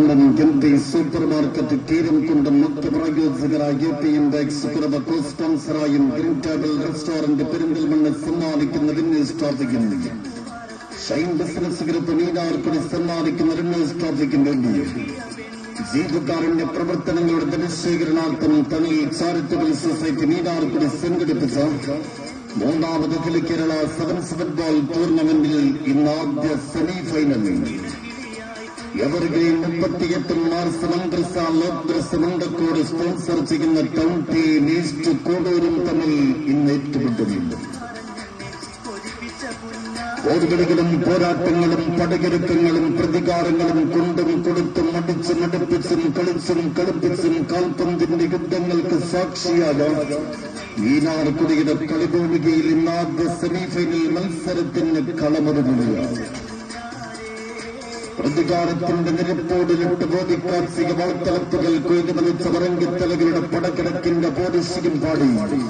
M P super market Keeramkundam മുഖ്യപ്രായോജകരായ A P index കുറവ് co സ്പോൺസറായും green table restaurant Perinthalmanna സമ്മാനിക്കുന്ന winners ട്രോഫിക്കും. Shine business group നീനാർക്കുടി സമ്മാനിക്കുന്ന വിന്നേഴ്സ് ട്രോഫിക്കും വേണ്ടി. ജീവകാരുണ്യ പ്രവർത്തനങ്ങളുടെ ധനശേഖരണാർത്ഥം തനി ചാരിറ്റബിൾ സൊസൈറ്റി നീനാർക്കുടി സംഘടിപ്പിച്ച മൂന്നാമത് കേരള സെവൻസ് ഫുട്ബോൾ ടൂർണമെന്റിൽ ഇന്ന് ആദ്യ സെമി ഫൈനലിൽ എവർഗ്രീൻ മുപ്പത്തിയെട്ട് മാർസ് മന്ത്രിസ ലോക്ദ്രസ് മുണ്ടക്കോട് സ്പോൺസർ ചെയ്യുന്ന ടൗൺ ടീം ഈസ്റ്റ് കോടൂരും തമ്മിൽ ഇന്ന് ഏറ്റുമുട്ടുന്നുണ്ട്. പോർവിളികളും പോരാട്ടങ്ങളും പടകിരുക്കങ്ങളും പ്രതികാരങ്ങളും കൊണ്ടും കൊടുത്തും അടിച്ചും അടുപ്പിച്ചും കളിച്ചും കളിപ്പിച്ചും കാൽപന്തിന്റെ യുദ്ധങ്ങൾക്ക് സാക്ഷിയായ മീനാർക്കുടിയുടെ കളിഭൂമികയിൽ ഇന്നാദ്യ സെമിഫൈനൽ മത്സരത്തിന് കളമൊരുങ്ങുകയാണ്. പ്രതികാരത്തിന്റെ നിരപ്പോടിലിട്ട് ബോധിക്കാത്സിക വാർത്തലപ്പുകൾ കൊയ്തുമലിച്ച വരങ്കിത്തലകളുടെ പടക്കിടക്കിന്റെ പോലീസിയും പാടി.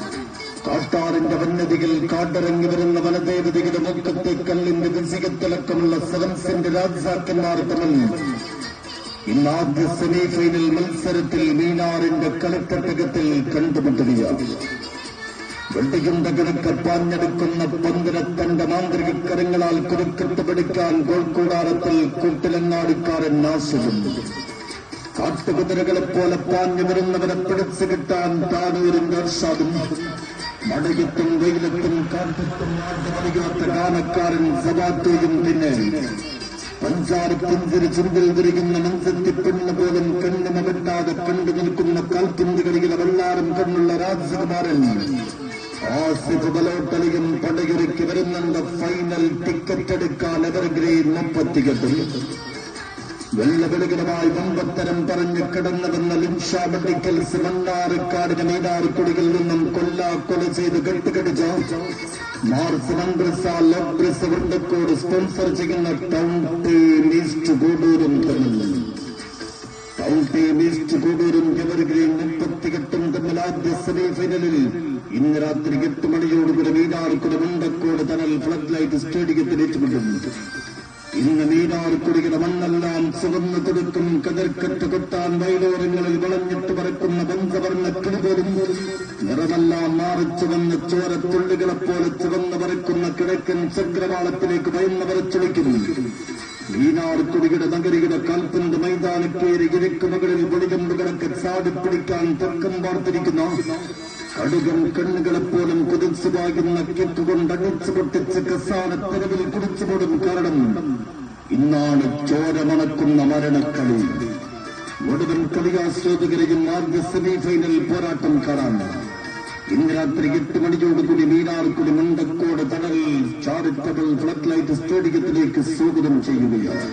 കാട്ടാറിന്റെ വന്നതികൾ കാട്ടിറങ്ങി വരുന്ന വനദേവതയുടെ മുഖത്തെ കല്ലിന്റെ വിസികത്തിലക്കമുള്ള സെവൻസിന്റെ രാജാക്കന്മാർ തമ്മിൽ ഇന്നാദ്യ സെമിഫൈനൽ മത്സരത്തിൽ മീനാറിന്റെ കളിത്തട്ടകത്തിൽ കണ്ടുമുട്ടുകയാണ്. വെള്ളിയുണ്ട കിടക്കർ പാഞ്ഞെടുക്കുന്ന പന്തിരത്തന്റെ മാന്ത്രിക കരങ്ങളാൽ കുരുക്കെട്ടുപിടിക്കാൻ ഗോൾക്കൂടാരത്തിൽ കൂട്ടിലങ്ങാടിക്കാരൻ നാശവും കാട്ടുകുതിരകളെ പോലെ പാഞ്ഞു വരുന്നവരെ പിടിച്ചു കിട്ടാൻ താനൂരിന്റെ അർഷാദും മടയത്തും വെയിലത്തും കാറ്റത്തും ആദ്യമറിയാത്ത ഗാനക്കാരൻ സബാത്തോയും പിന്നെ. പഞ്ചാര പുഞ്ചിരി ചുണ്ടിൽ വിരിയുന്ന മൻസത്തി പെണ്ണ് പോലും കണ്ണിമ വെട്ടാതെ കണ്ടു നിൽക്കുന്ന കാൽപന്തി കളിയിലെ വെള്ളാരം കണ്ണുള്ള രാജകുമാരൻ ആസിഫ് ബലോട്ടലിയും പടയൊരുക്കി വരുന്നുണ്ട് ഫൈനൽ ടിക്കറ്റ് എടുക്കാൻ എവർഗ്രീൻ മുപ്പത്തികെട്ടും വെള്ളവിളികളുമായി മുമ്പത്തരം പറഞ്ഞു കിടന്നുവെന്ന ലിംഷ മെഡിക്കൽസ് മണ്ണാറിക്കാടിന് മീനാറിക്കുടിയിൽ നിന്നും കൊല്ലാ കൊല ചെയ്ത് കെട്ടുകടിച്ച മാർസ് മന്ത്രിസ ലോക്ട്രിസ് വണ്ടക്കോട് സ്പോൺസർ ചെയ്യുന്ന ടൗൺ ടീം ഈസ്റ്റ് ഗൂഡൂരും തമ്മിൽ. ടൗൺ ടീം ഈസ്റ്റ് ഗൂഡൂരും എവർഗ്രീൻ മുപ്പത്തികെട്ടും തമ്മിൽ ആദ്യ സെമിഫൈനലിൽ ഇന്ന് രാത്രി എട്ട് മണിയോടുകൂടി മീനാറിക്കുടി മുണ്ടക്കോട് തണൽ ഫ്ലഡ് ലൈറ്റ് സ്റ്റേഡിയത്തിൽ ഏറ്റുമുട്ടുന്നു ഇന്ന് മീനാർക്കുടിയുടെ മണ്ണെല്ലാം ചുവന്നു കൊടുക്കും കതിർക്കറ്റ് കൊട്ടാൻ വയലോരങ്ങളിൽ വളഞ്ഞിട്ട് പറക്കുന്ന ബന്ധവർണ്ണ കിളി പോലും നിറമെല്ലാം മാറിച്ചു വന്ന് ചോരത്തുള്ളികളെ പോലെ ചുവന്ന് പറക്കുന്ന കിഴക്കൻ ചക്രവാളത്തിലേക്ക് ഭയന്നവർ ചുളിക്കുന്നു മീനാർക്കുടിയുടെ നഗരിയുടെ കാൽപ്പന്ത് മൈതാനക്കേറി ഇരക്കുമകളിൽ വെളികമ്പുകളൊക്കെ ചാടിപ്പിടിക്കാൻ തക്കം പാർത്തിരിക്കുന്ന കടുകം കണ്ണുകളെപ്പോലും കുതിച്ചു പാകുന്ന കിക്കുകൊണ്ട് അടിച്ചു പൊട്ടിച്ച് കസാനത്തെരുവിൽ കുടിച്ചുപോടും കാരണം ഇന്നാണ് ചോരമണക്കുന്ന മരണക്കളി. ഒടുവൻ കളിയാസ്വാദകരെയും ആദ്യ സെമിഫൈനൽ പോരാട്ടം കാണാൻ ഇന്ന് രാത്രി എട്ട് മണിയോടുകൂടി മീനാർക്കുടി മുണ്ടക്കോട് തണൽ ചാരിറ്റബിൾ ഫ്ലഡ് ലൈറ്റ് സ്റ്റേഡിയത്തിലേക്ക് സ്വാഗതം ചെയ്യുകയാണ്.